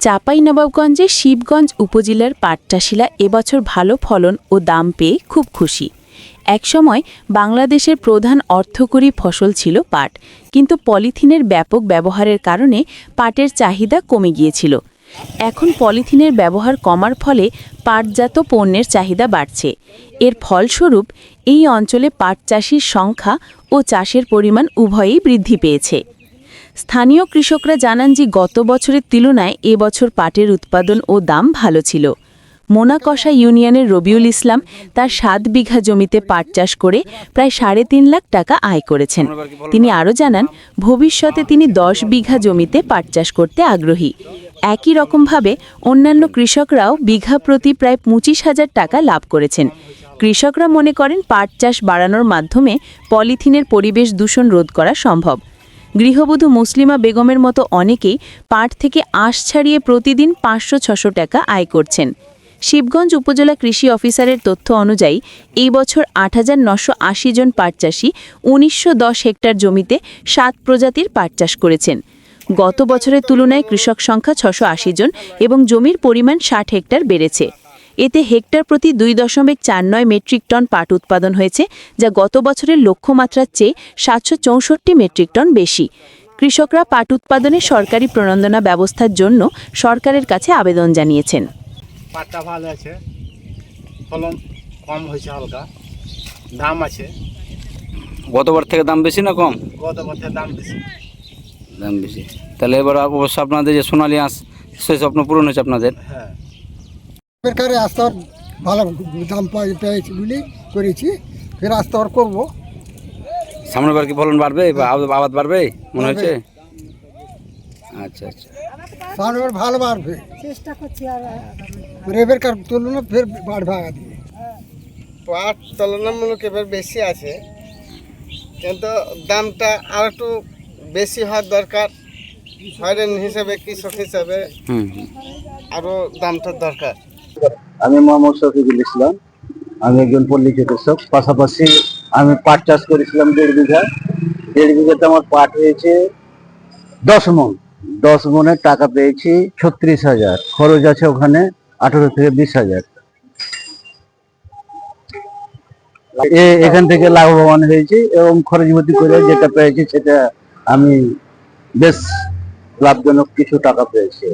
চাঁপাইনবাবগঞ্জের শিবগঞ্জ উপজেলার পাট এবছর ভালো ফলন ও দাম পেয়ে খুব খুশি। একসময় বাংলাদেশের প্রধান অর্থকরী ফসল ছিল পাট, কিন্তু পলিথিনের ব্যাপক ব্যবহারের কারণে পাটের চাহিদা কমে গিয়েছিল। এখন পলিথিনের ব্যবহার কমার ফলে পাটজাত পণ্যের চাহিদা বাড়ছে। এর ফলস্বরূপ এই অঞ্চলে পাট চাষির সংখ্যা ও চাষের পরিমাণ উভয়েই বৃদ্ধি পেয়েছে। স্থানীয় কৃষকরা জানান যে গত বছরের তুলনায় এবছর পাটের উৎপাদন ও দাম ভালো ছিল। মোনাকষা ইউনিয়নের রবিউল ইসলাম তার সাত বিঘা জমিতে পাট চাষ করে প্রায় সাড়ে তিন লাখ টাকা আয় করেছেন। তিনি আরও জানান, ভবিষ্যতে তিনি দশ বিঘা জমিতে পাট চাষ করতে আগ্রহী। একই রকমভাবে অন্যান্য কৃষকরাও বিঘা প্রতি প্রায় পঁচিশ হাজার টাকা লাভ করেছেন। কৃষকরা মনে করেন, পাট চাষ বাড়ানোর মাধ্যমে পলিথিনের পরিবেশ দূষণ রোধ করা সম্ভব। গৃহবধূ মুসলিমা বেগমের মতো অনেকেই পাট থেকে আঁশ ছাড়িয়ে প্রতিদিন পাঁচশো ছশো টাকা আয় করছেন। শিবগঞ্জ উপজেলা কৃষি অফিসারের তথ্য অনুযায়ী, এই বছর আট হাজার নশো আশি জন পাট চাষি উনিশশো দশ হেক্টর জমিতে সাত প্রজাতির পাট চাষ করেছেন। গত বছরের তুলনায় কৃষক সংখ্যা ছশো জন এবং জমির পরিমাণ ষাট হেক্টর বেড়েছে। এতে হেক্টর প্রতি দুই দশমিক চার নয় মেট্রিক টন পাট উৎপাদন হয়েছে যা গত বছরের লক্ষ্যমাত্রার চেয়ে সাতশো চৌষট্টি মেট্রিক টন বেশি। কৃষকরা পাট উৎপাদনে সরকারি প্রণন্দনা ব্যবস্থার জন্য সরকারের কাছে আবেদন জানিয়েছেন। পাটটা ভালো আছে ফলন কম হয়েছে হালকা দাম আছে। গতবার থেকে দাম বেশি না কম? গত বছর দাম বেশি। দাম বেশি। তাহলে এবার অবশ্য আপনাদের যে সোনালি আঁশ সেই স্বপ্ন পূরণ হয়েছে আপনাদের? হ্যাঁ। সরকারে আস্তর ভালো দাম পাই- পেয়েছি বলে করেছি। ফের আস্তর করব। সামনের বার কি ফলন বাড়বে? বা আবাদ বাড়বে? মনে হচ্ছে? আচ্ছা আচ্ছা। সামনে এবার ভালো বাড়বে। চেষ্টা করছি আর এবারকার তুলনা ফের বাড়বে আগে পাট তুলনামূলক এবার বেশি আছে। কিন্তু দামটা আর একটু বেশি হওয়ার দরকার। হয়রান হিসেবে কৃষক হিসেবে। আরও দামটা দরকার। আমি মোহাম্মদ শফিকুল ইসলাম। আমি একজন পল্লী চিকিৎসক পাশাপাশি আমি পাট চাষ করেছিলাম দেড় বিঘা। দেড় বিঘাতে আমার পাট হয়েছে দশ মন। দশ মনের টাকা পেয়েছি ছত্রিশ হাজার। খরচ আছে ওখানে আঠারো থেকে বিশ হাজার। এখান থেকে লাভবান হয়েছি এবং খরচবতী করে যেটা পেয়েছি সেটা আমি বেশ লাভজনক কিছু টাকা পেয়েছি।